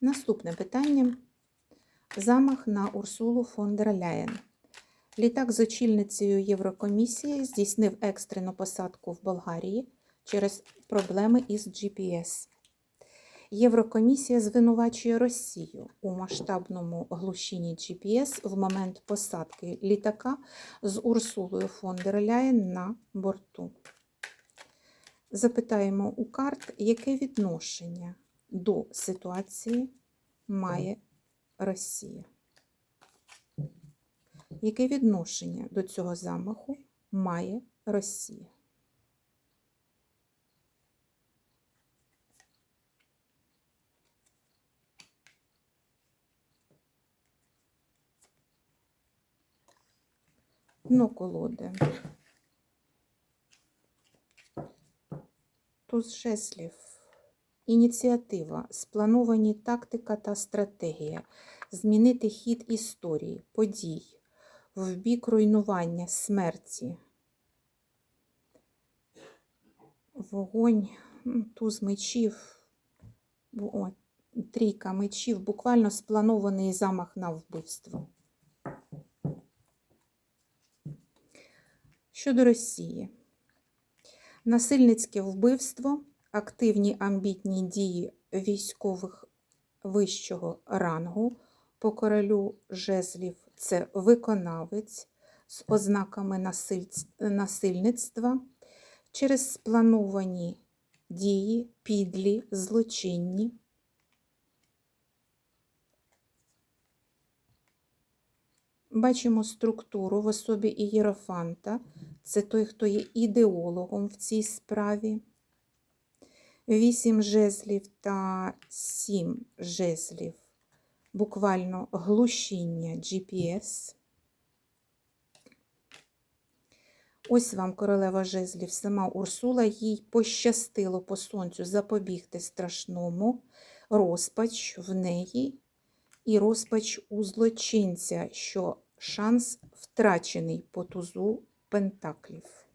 Наступне питання. Замах на Урсулу фон дер Ляєн. Літак з очільницею Єврокомісії здійснив екстрену посадку в Болгарії через проблеми із GPS. Єврокомісія звинувачує Росію у масштабному глушінні GPS в момент посадки літака з Урсулою фон дер Ляєн на борту. Запитаємо у карт, яке відношення до ситуації має Росія. Яке відношення до цього замаху має Росія? Дно колоди. Туз жезлів. Ініціатива, сплановані тактика та стратегія, змінити хід історії, подій, в бік руйнування, смерті. Вогонь, туз мечів, о, трійка мечів, буквально спланований замах на вбивство. Щодо Росії. Насильницьке вбивство, активні амбітні дії військових вищого рангу по королю жезлів це виконавець з ознаками насильництва через сплановані дії, підлі, злочинні. Бачимо структуру в особі Ієрофанта. Це той, хто є ідеологом в цій справі. Вісім жезлів та сім жезлів. Буквально глушіння GPS. Ось вам королева жезлів, сама Урсула, їй пощастило по сонцю запобігти страшному, розпач в неї і розпач у злочинця, що шанс втрачений по тузу пентаклів.